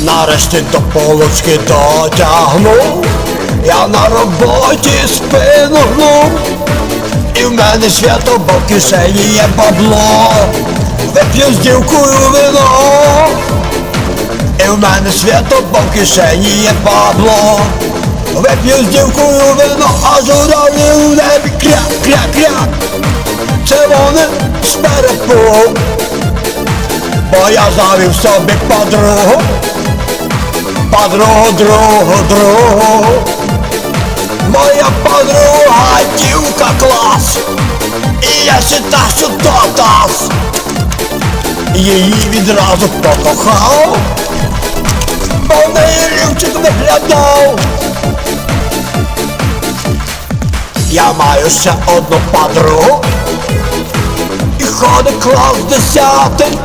Нарешті до полочки дотягнув, я на роботі спину гнув, і в мене свято, бо в кишені є бабло, вип'ю з дівкою вино, в мене свято, в кишені є бабло, вип'ю з дівкою вино, а журавлі у небі кряк, кряк, кряк, це вони з перепугу, бо я завів собі подругу. Подругу, другу, другу. Моя подруга дівка клас. І я считаю, що то таз. Її відразу покохав Неї лівчик виглядав Я маю ще одну подругу. І ходить клас десятий.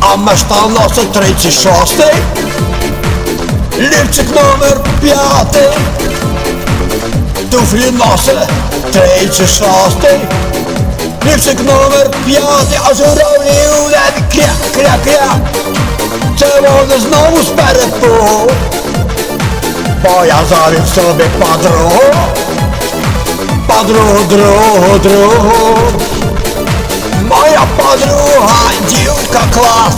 А мешта носить 36 Лівчик номер п'ятий. Туфлі носить 36 Лівчик номер п'ятий, а журавлі у небі кря, кря, кря Це вони знову з перепугу Бо я завів собі подругу. Подругу, другу, другу. Моя подруга, дівка клас.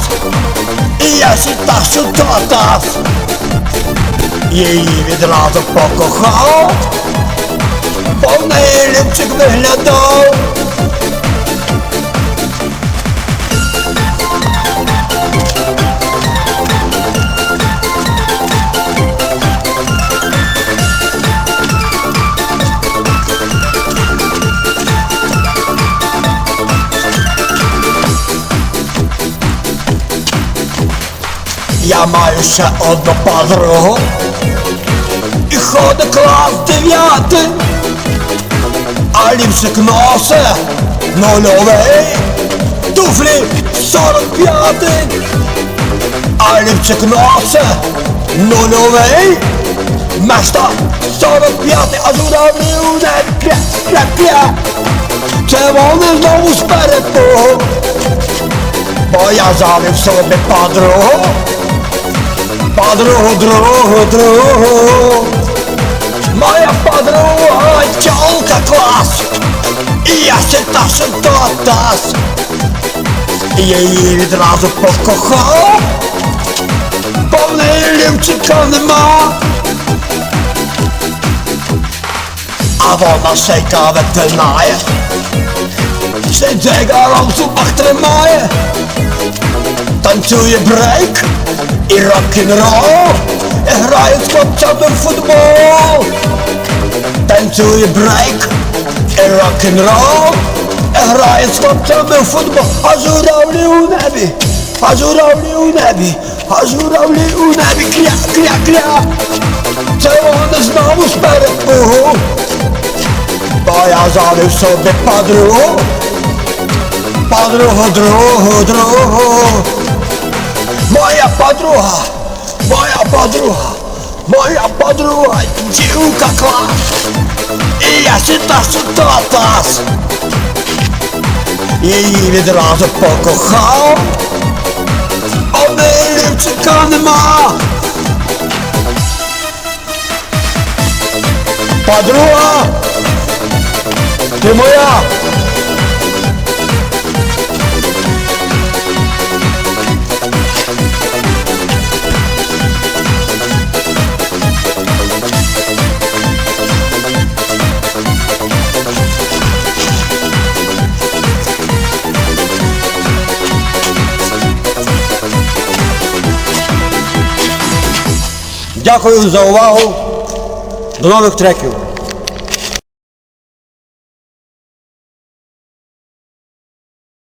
І я считав, що то таз. Її відразу покохав. Бо в Я маю ще одну подругу. І ходить клас дев'ятий. А ліпшик носе нульовий. Туфлі 45 А ліпчик носе нульовий. Мешта 45 а журавлі у небі кря, кря, кря Це вони знову з перепугу Бо я завів собі подругу Подругу, другу, другу. Моя подруга тёлка клас І я считав, що то таз Її відразу покохав неї лівчика нема. А вона шейка витинає Ще дзигаром в зубах тримає Танцює брейк і рок-н-рол І грає з хлопцями в футбол Танцює брейк і рок-н-рол І грає з хлопцями в футбол А журавлі у небі, а журавлі у небі, а журавлі у небі Кря, кря, кря Це вони знову з перепугу Бо я завів собі подругу Подругу, другу, другу Моя подруга, моя подруга, моя подруга, дівка клас І я считав, що то таз Її відразу покохав А в неї лівчика нема Подруга, Дякую за увагу. До нових треків.